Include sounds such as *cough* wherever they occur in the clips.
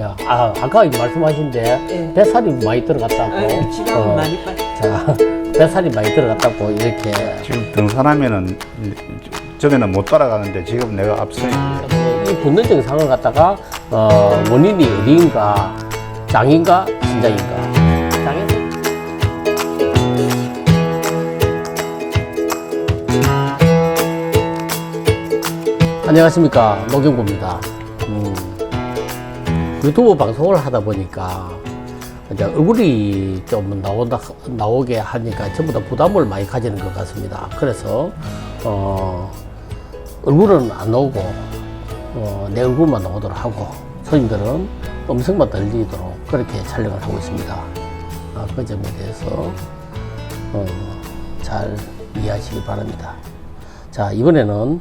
야, 아, 아까 말씀하신데 예. 뱃살이 많이 들어갔다고. 아, 지방 어, 많이 빠. 자, *laughs* 뱃살이 많이 들어갔다고 이렇게 지금 등산하면은 전에는 못 따라가는데 지금 내가 앞서요. 이 붓는 증상을 갖다가 어, 원인이 어디인가 장인가 신장인가 장인 안녕하십니까 노경구입니다 음, 유튜브 방송을 하다 보니까 이제 얼굴이 좀 나온다 나오게 하니까 전부 다 부담을 많이 가지는 것 같습니다 그래서 어, 얼굴은 안 나오고 어, 내 얼굴만 나오도록 하고 손님들은 음성만 들리도록 그렇게 촬영을 하고 있습니다. 아, 그 점에 대해서 어, 잘 이해하시기 바랍니다. 자 이번에는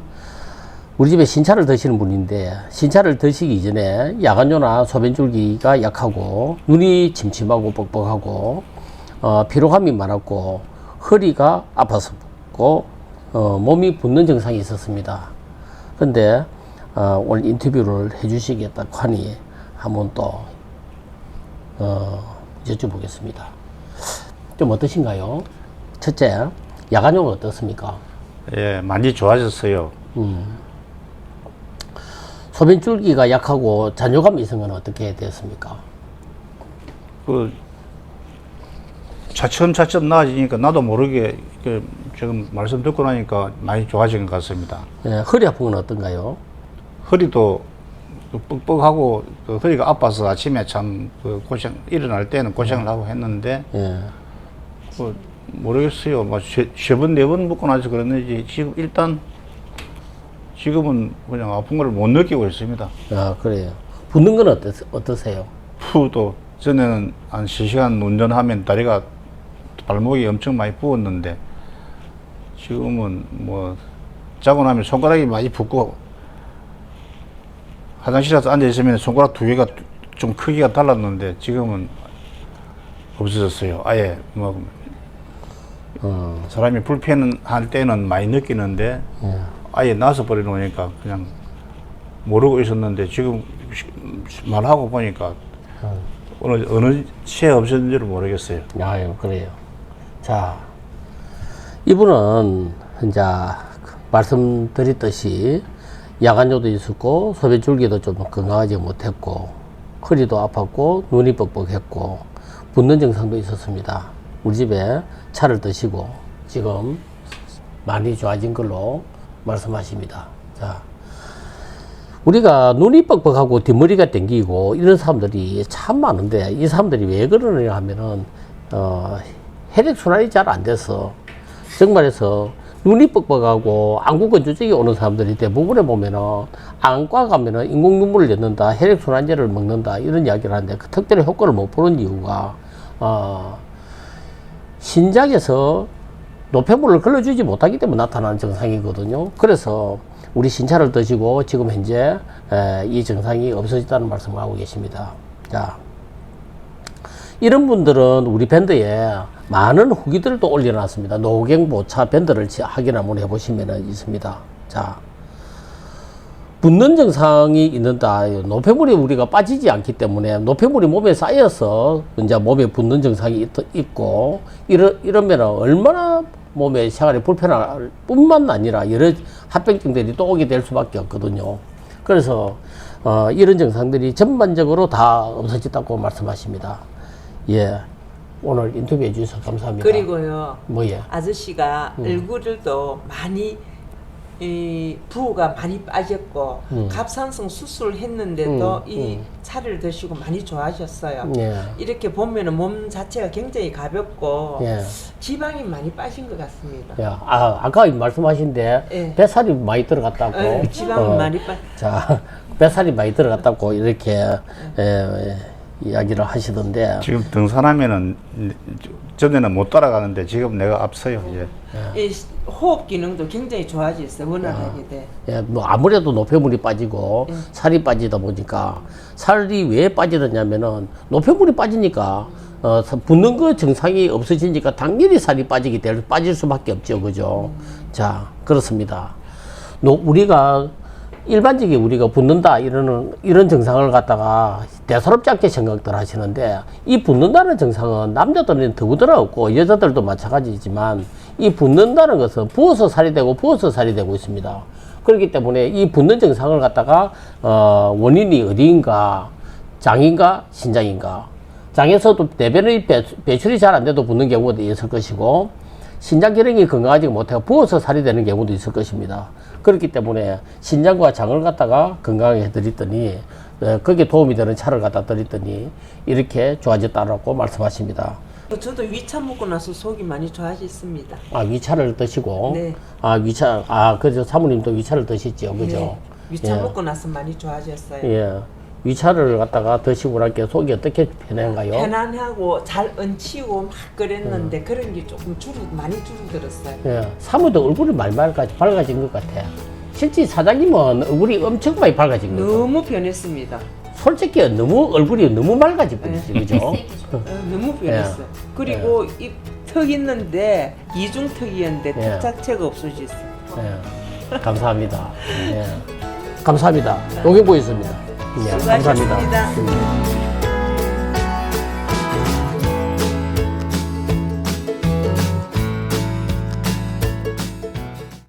우리 집에 신차를 드시는 분인데 신차를 드시기 이전에 야간뇨나 소변줄기가 약하고 눈이 침침하고 뻑뻑하고 어, 피로감이 많았고 허리가 아팠었고 어, 몸이 붓는 증상이 있었습니다. 근데 어, 오늘 인터뷰를 해주시겠다고 하니 한번 또 어, 여쭤보겠습니다. 좀 어떠신가요? 첫째, 야간용은 어떻습니까? 예, 많이 좋아졌어요. 소변 줄기가 약하고 잔뇨감 이성은 어떻게 됐습니까? 그 차츰차츰 나아지니까 나도 모르게 그 지금 말씀 듣고 나니까 많이 좋아진 것 같습니다. 예, 허리 아픈 건 어떤가요? 허리도 그 뻑뻑하고 그 허리가 아파서 아침에 참 그 고생 일어날 때는 고생을 하고 했는데 예, 그 모르겠어요. 뭐 세 번 네번 먹고 나서 그랬는지 지금 일단 지금은 그냥 아픈 걸 못 느끼고 있습니다. 아, 그래요. 붓는 건 어떠, 어떠세요? 푸도 전에는 한 3시간 운전하면 다리가 발목이 엄청 많이 부었는데 지금은 뭐 자고 나면 손가락이 많이 붓고 화장실에서 앉아 있으면 손가락 두 개가 좀 크기가 달랐는데 지금은 없어졌어요. 아예 뭐 어, 사람이 불편할 때는 많이 느끼는데 예. 아예 나서 버려 놓으니까 그냥 모르고 있었는데 지금 시- 말하고 보니까 어느 어느 시에 없었는지를 모르겠어요. 아유, 그래요. 자, 이분은 이제 말씀드렸듯이 야간뇨도 있었고 소변줄기도 좀 건강하지 못했고 허리도 아팠고 눈이 뻑뻑했고 붓는 증상도 있었습니다. 우리 집에 차를 드시고 지금 많이 좋아진 걸로 말씀하십니다. 자, 우리가 눈이 뻑뻑하고 뒷머리가 땡기고 이런 사람들이 참 많은데 이 사람들이 왜 그러느냐 하면은 어, 혈액 순환이 잘 안 돼서 정말해서 눈이 뻑뻑하고 안구 건조증이 오는 사람들이 대부분에 보면은 안과 가면은 인공 눈물을 넣는다 혈액 순환제를 먹는다 이런 이야기를 하는데 그 특별히 효과를 못 보는 이유가 어, 신장에서 노폐물을 걸러주지 못하기 때문에 나타나는 증상이거든요. 그래서 우리 신차를 드시고 지금 현재 에, 이 증상이 없어졌다는 말씀을 하고 계십니다. 자, 이런 분들은 우리 밴드에 많은 후기들을 또 올려놨습니다. 노경보차 밴드를 지- 확인 한번 해보시면 있습니다. 자, 붓는 증상이 있는다. 노폐물이 우리가 빠지지 않기 때문에 노폐물이 몸에 쌓여서 이제 몸에 붓는 증상이 있, 있고 이러, 이러면 얼마나 몸에 생활이 불편할 뿐만 아니라 여러 합병증들이 또 오게 될 수밖에 없거든요. 그래서 어, 이런 증상들이 전반적으로 다 없어졌다고 말씀하십니다. 예. 오늘 인터뷰해 주셔서 감사합니다. 그리고요 뭐 예? 아저씨가 얼굴도 많이 이 부가 많이 빠졌고 갑상선 수술을 했는데도 음, 이 음. 차를 드시고 많이 좋아하셨어요. 예. 이렇게 보면은 몸 자체가 굉장히 가볍고 예. 지방이 많이 빠진 것 같습니다. 야, 아, 아까 말씀하신데 예. 뱃살이 많이 들어갔다고. 예, 지방이 어, 많이 빠. 자, *laughs* 뱃살이 많이 들어갔다고 이렇게 에, 에, 이야기를 하시던데. 지금 등산하면은 전에는 못 따라가는데 지금 내가 앞서요 이제. 이 호흡 기능도 굉장히 좋아졌어요. 원활하게 돼. 예, 뭐 아무래도 노폐물이 빠지고 예. 살이 빠지다 보니까 살이 왜 빠지느냐면은 노폐물이 빠지니까 어, 사- 붓는 거 증상이 없어지니까 당연히 살이 빠지게 될 빠질 수밖에 없죠, 그죠? 자, 그렇습니다. 노, 우리가 일반적인 우리가 붓는다 이러는 이런 증상을 갖다가 대수롭지 않게 생각들 하시는데 이 붓는다는 증상은 남자들은 더구더라 없고 여자들도 마찬가지지만 이 붓는다는 것은 부어서 살이 되고 부어서 살이 되고 있습니다. 그렇기 때문에 이 붓는 증상을 갖다가 어, 원인이 어디인가 장인가 신장인가 장에서도 대변의 배, 배출이 잘 안 돼도 붓는 경우도 있을 것이고 신장 기능이 건강하지 못하고 부어서 살이 되는 경우도 있을 것입니다. 그렇기 때문에 신장과 장을 갖다가 건강하게 해드렸더니 어, 거기에 도움이 되는 차를 갖다 드렸더니 이렇게 좋아졌다라고 말씀하십니다. 저도 위차 먹고 나서 속이 많이 좋아졌습니다. 아 위차를 드시고 네. 아 위차 아 그죠 사모님도 위차를 드시죠 그죠? 네. 위차 예. 먹고 나서 많이 좋아졌어요. 예. 위차를 갖다가 드시고 나니까 속이 어떻게 편한가요? 편안하고 잘 얹히고 막 음. 그랬는데 그런 게 조금 줄어 많이 줄어들었어요. 예. 사모도 얼굴이 많이 밝아, 밝아진 것 같아. 실제 사장님은 얼굴이 엄청 많이 밝아진 거죠. 너무 변했습니다. 솔직히 너무 얼굴이 너무 밝아진 거지, 그죠? *laughs* 어, 너무 변했어요. 그리고 이 턱 있는데 이중턱이었는데 예. 턱 자체가 없어졌어요. 예. 감사합니다. 예. 감사합니다. 용인 보였습니다. 예. 감사합니다. 수고하셨습니다. 음.